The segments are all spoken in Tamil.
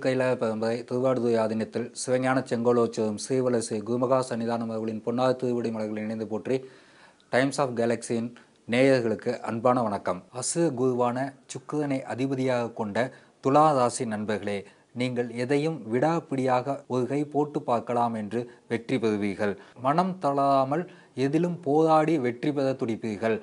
திருக்கைலாய பரம்பரை திருவாடுதுறை ஆதீனத்தில் சிவஞான செங்கோலோற்சவம் ஸ்ரீவலசி குருமகா சன்னிதானம் அவர்களின் பொன்னார் திருவிடை மலர்களை இணைந்து போற்றி டைம்ஸ் ஆஃப் கேலக்சியின் நேயர்களுக்கு அன்பான வணக்கம். அசு குருவான சுக்கிரனை அதிபதியாக கொண்ட துலா ராசி நண்பர்களே நீங்கள் எதையும் விடாப்பிடியாக ஒரு கை போட்டு பார்க்கலாம் என்று வெற்றி பெறுவீர்கள். மனம் தளராமல் எதிலும் போராடி வெற்றி பெற துடிப்பீர்கள்.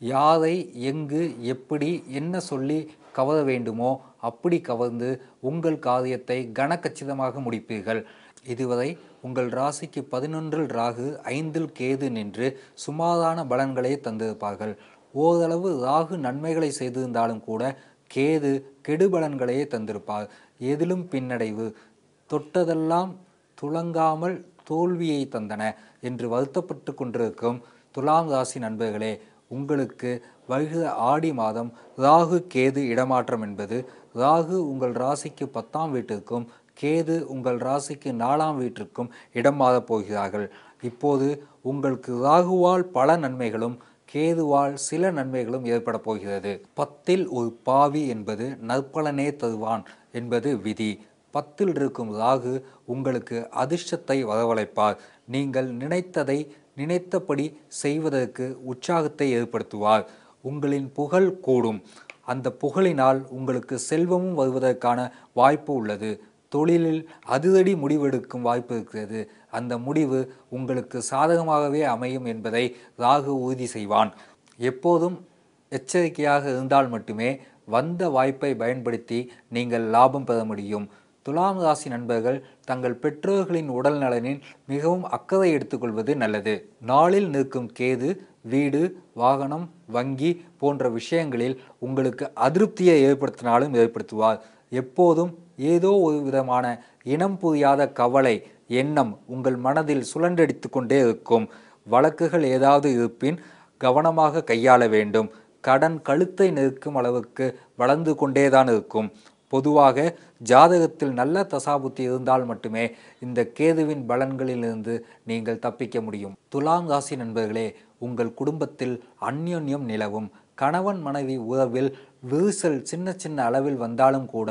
யாரை எங்கு எப்படி என்ன சொல்லி கவர வேண்டுமோ அப்படி கவர்ந்து உங்கள் காரியத்தை கனக்கச்சிதமாக முடிப்பீர்கள். இதுவரை உங்கள் ராசிக்கு பதினொன்றில் ராகு ஐந்தில் கேது நின்று சுமாரான பலன்களை தந்திருப்பார்கள். ஓரளவு ராகு நன்மைகளை செய்திருந்தாலும் கூட கேது கெடுபலன்களையே தந்திருப்பார். எதிலும் பின்னடைவு தொட்டதெல்லாம் துளங்காமல் தோல்வியை தந்தன என்று வருத்தப்பட்டு கொண்டிருக்கும் துலாம் ராசி நண்பர்களே உங்களுக்கு வருகிற ஆடி மாதம் ராகு கேது இடமாற்றம் என்பது ராகு உங்கள் ராசிக்கு பத்தாம் வீட்டிற்கும் கேது உங்கள் ராசிக்கு நாலாம் வீட்டிற்கும் இடம் மாறப் போகிறார்கள். இப்போது உங்களுக்கு ராகுவால் பல நன்மைகளும் கேதுவால் சில நன்மைகளும் ஏற்பட போகிறது. பத்தில் ஒரு பாவி என்பது நற்பலனே தருவான் என்பது விதி. பத்தில் இருக்கும் ராகு உங்களுக்கு அதிர்ஷ்டத்தை வரவழைப்பார். நீங்கள் நினைத்ததை நினைத்தபடி செய்வதற்கு உற்சாகத்தை ஏற்படுத்துவார். உங்களின் புகழ் கூடும். அந்த புகழினால் உங்களுக்கு செல்வமும் வருவதற்கான வாய்ப்பு உள்ளது. தொழிலில் அதிரடி முடிவெடுக்கும் வாய்ப்பு இருக்கிறது. அந்த முடிவு உங்களுக்கு சாதகமாகவே அமையும் என்பதை ராகு உறுதி செய்வான். எப்போதும் எச்சரிக்கையாக இருந்தால் மட்டுமே வந்த வாய்ப்பை பயன்படுத்தி நீங்கள் லாபம் பெற முடியும். துலாம் ராசி நண்பர்கள் தங்கள் பெற்றோர்களின் உடல் நலனில் மிகவும் அக்கறை எடுத்துக்கொள்வது நல்லது. நாளில் நிற்கும் கேது வீடு வாகனம் வங்கி போன்ற விஷயங்களில் உங்களுக்கு அதிருப்தியை ஏற்படுத்தினாலும் ஏற்படுத்துவார். எப்போதும் ஏதோ ஒரு விதமான இனம் புரியாத கவலை எண்ணம் உங்கள் மனதில் சுழன்றடித்து கொண்டே இருக்கும். வழக்குகள் ஏதாவது இருப்பின் கவனமாக கையாள வேண்டும். கடன் கழுத்தை நெருக்கும் அளவுக்கு வளர்ந்து கொண்டேதான் இருக்கும். பொதுவாக ஜாதகத்தில் நல்ல தசாபுத்தி இருந்தால் மட்டுமே இந்த கேதுவின் பலன்களிலிருந்து நீங்கள் தப்பிக்க முடியும். துலாம் ராசி நண்பர்களே உங்கள் குடும்பத்தில் அந்யோன்யம் நிலவும். கணவன் மனைவி உறவில் விரிசல் சின்ன சின்ன அளவில் வந்தாலும் கூட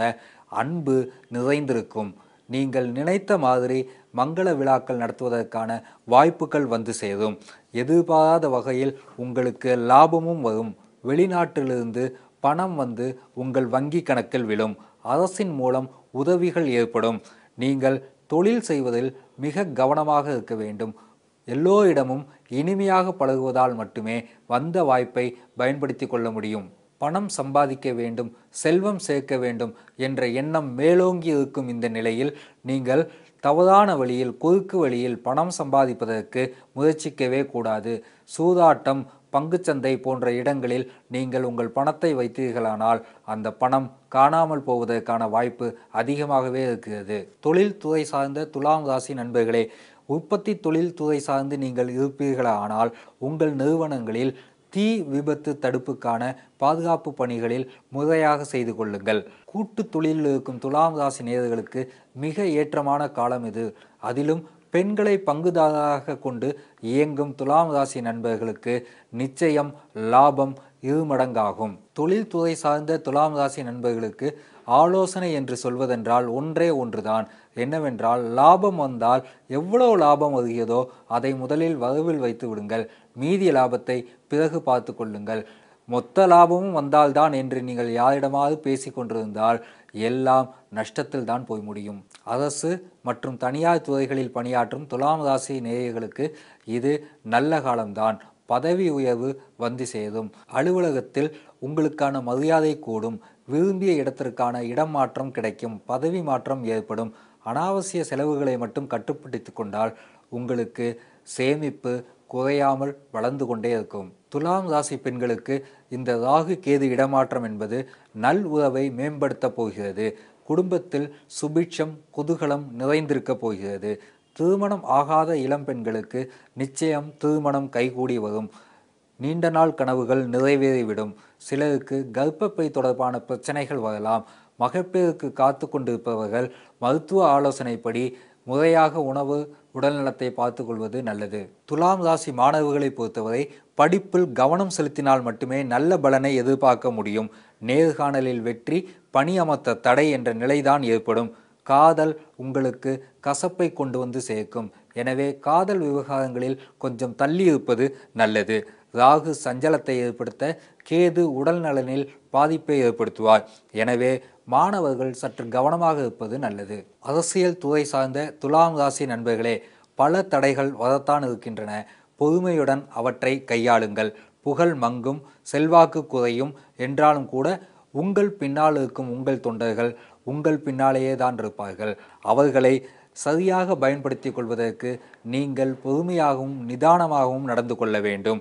அன்பு நிறைந்திருக்கும். நீங்கள் நினைத்த மாதிரி மங்கள விழாக்கள் நடத்துவதற்கான வாய்ப்புகள் வந்து சேரும். எதிர்பாராத வகையில் உங்களுக்கு லாபமும் வரும். வெளிநாட்டிலிருந்து பணம் வந்து உங்கள் வங்கி கணக்கில் விழும். அரசின் மூலம் உதவிகள் ஏற்படும். நீங்கள் தொழில் செய்வதில் மிக கவனமாக இருக்க வேண்டும். எல்லோரிடமும் இனிமையாக பழகுவதால் மட்டுமே வந்த வாய்ப்பை பயன்படுத்தி கொள்ள முடியும். பணம் சம்பாதிக்க வேண்டும் செல்வம் சேர்க்க வேண்டும் என்ற எண்ணம் மேலோங்கி இருக்கும் இந்த நிலையில் நீங்கள் தவறான வழியில் குறுக்கு வழியில் பணம் சம்பாதிப்பதற்கு முயற்சிக்கவே கூடாது. சூதாட்டம் பங்குச்சந்தை போன்ற இடங்களில் நீங்கள் உங்கள் பணத்தை வைத்தீர்களானால் அந்த பணம் காணாமல் போவதற்கான வாய்ப்பு அதிகமாகவே இருக்கிறது. தொழில்துறை சார்ந்த துலாம் ராசி நண்பர்களே உற்பத்தி தொழில்துறை சார்ந்து நீங்கள் இருப்பீர்களானால் உங்கள் நிறுவனங்களில் தீ விபத்து தடுப்புக்கான பாதுகாப்பு பணிகளில் முறையாக செய்து கொள்ளுங்கள். கூட்டு தொழிலில் இருக்கும் துலாம் ராசி நேயர்களுக்கு மிக ஏற்றமான காலம் இது. அதிலும் பெண்களை பங்குதாரராக கொண்டு இயங்கும் துலாம் ராசி நண்பர்களுக்கு நிச்சயம் லாபம் இருமடங்காகும். தொழில்துறை சார்ந்த துலாம் ராசி நண்பர்களுக்கு ஆலோசனை என்று சொல்வதென்றால் ஒன்றே ஒன்றுதான். என்னவென்றால் லாபம் வந்தால் எவ்வளவு லாபம் வருகிறதோ அதை முதலில் வரவில் வைத்து விடுங்கள் மீதி லாபத்தை பிறகு பார்த்து கொள்ளுங்கள். மொத்த லாபமும் வந்தால்தான் என்று நீங்கள் யாரிடமாவது பேசி கொண்டிருந்தால் எல்லாம் நஷ்டத்தில் தான் போய் முடியும். அரசு மற்றும் தனியார் துறைகளில் பணியாற்றும் துலாம் ராசி நேயர்களுக்கு இது நல்ல காலம்தான். பதவி உயர்வு வந்து சேரும். அலுவலகத்தில் உங்களுக்கான மரியாதை கூடும். விரும்பிய இடத்திற்கான இடம் மாற்றம் கிடைக்கும். பதவி மாற்றம் ஏற்படும். அனாவசிய செலவுகளை மட்டும் கட்டுப்படுத்தி கொண்டால் உங்களுக்கு சேமிப்பு குறையாமல் வளர்ந்து கொண்டே இருக்கும். துலாம் ராசி பெண்களுக்கு இந்த ராகு கேது இடமாற்றம் என்பது நல் உறவை மேம்படுத்தப் போகிறது. குடும்பத்தில் சுபிட்சம் குதூகலம் நிறைந்திருக்கப் போகிறது. திருமணம் ஆகாத இளம் பெண்களுக்கு நிச்சயம் திருமணம் கைகூடி வரும். நீண்ட நாள் கனவுகள் நிறைவேறிவிடும். சிலருக்கு கர்ப்பப்பை தொடர்பான பிரச்சனைகள் வரலாம். மகப்பேறுக்கு காத்து கொண்டிருப்பவர்கள் மருத்துவ ஆலோசனைப்படி முறையாக உணவு உடல்நலத்தை பார்த்து கொள்வது நல்லது. துலாம் ராசி மாணவர்களை பொறுத்தவரை படிப்பில் கவனம் செலுத்தினால் மட்டுமே நல்ல பலனை எதிர்பார்க்க முடியும். நேர்காணலில் வெற்றி பணியமர்த்த தடை என்ற நிலைதான் ஏற்படும். காதல் உங்களுக்கு கசப்பை கொண்டு வந்து சேர்க்கும். எனவே காதல் விவகாரங்களில் கொஞ்சம் தள்ளி இருப்பது நல்லது. ராகு சஞ்சலத்தை ஏற்படுத்த கேது உடல் நலனில் பாதிப்பை ஏற்படுத்துவார். எனவே மாணவர்கள் சற்று கவனமாக இருப்பது நல்லது. அரசியல் துறை சார்ந்த துலாம் ராசி நண்பர்களே பல தடைகள் வரத்தான் இருக்கின்றன. பொறுமையுடன் அவற்றை கையாளுங்கள். புகழ் மங்கும் செல்வாக்கு குறையும் என்றாலும் கூட உங்கள் பின்னால் இருக்கும் உங்கள் தொண்டர்கள் உங்கள் பின்னாலேயே தான் இருப்பார்கள். அவர்களை சரியாக பயன்படுத்தி கொள்வதற்கு நீங்கள் பொறுமையாகவும் நிதானமாகவும் நடந்து கொள்ள வேண்டும்.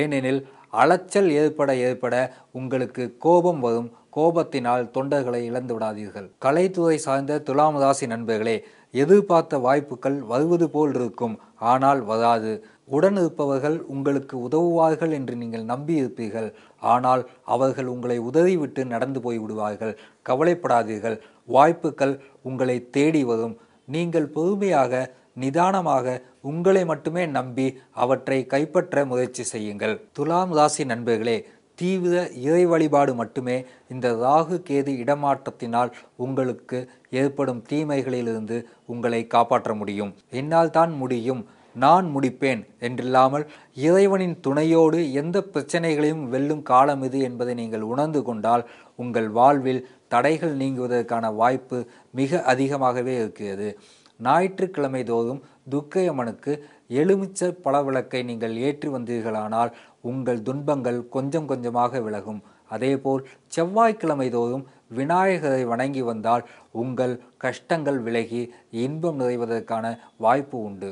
ஏனெனில் அலைச்சல் ஏற்பட ஏற்பட உங்களுக்கு கோபம் வரும். கோபத்தினால் தொண்டர்களை இழந்து விடாதீர்கள். கலைத்துறை சார்ந்த துலாம் ராசி நண்பர்களே எதிர்பார்த்த வாய்ப்புகள் வருவது போல் இருக்கும். ஆனால் வராது. உடன் இருப்பவர்கள் உங்களுக்கு உதவுவார்கள் என்று நீங்கள் நம்பி இருப்பீர்கள் ஆனால் அவர்கள் உங்களை உதவிவிட்டு நடந்து போய் விடுவார்கள் கவலைப்படாதீர்கள். வாய்ப்புகள் உங்களை தேடி வரும். நீங்கள் பொறுமையாக நிதானமாக உங்களை மட்டுமே நம்பி அவற்றை கைப்பற்ற முயற்சி செய்யுங்கள். துலாம் ராசி நண்பர்களே தீவிர இறை வழிபாடு மட்டுமே இந்த ராகு கேது இடமாற்றத்தினால் உங்களுக்கு ஏற்படும் தீமைகளிலிருந்து உங்களை காப்பாற்ற முடியும். என்னால் தான் முடியும் நான் முடிப்பேன் என்றில்லாமல் இறைவனின் துணையோடு எந்த பிரச்சனைகளையும் வெல்லும் காலம் இது என்பதை நீங்கள் உணர்ந்து கொண்டால் உங்கள் வாழ்வில் தடைகள் நீங்குவதற்கான வாய்ப்பு மிக அதிகமாகவே இருக்கிறது. ஞாயிற்றுக்கிழமை தோறும் துர்க்கையம்மனுக்கு எலுமிச்ச பழவிளக்கை நீங்கள் ஏற்றி வந்தீர்களானால் உங்கள் துன்பங்கள் கொஞ்சம் கொஞ்சமாக விலகும். அதேபோல் செவ்வாய்க்கிழமை தோறும் விநாயகரை வணங்கி வந்தால் உங்கள் கஷ்டங்கள் விலகி இன்பம் நிறைவதற்கான வாய்ப்பு உண்டு.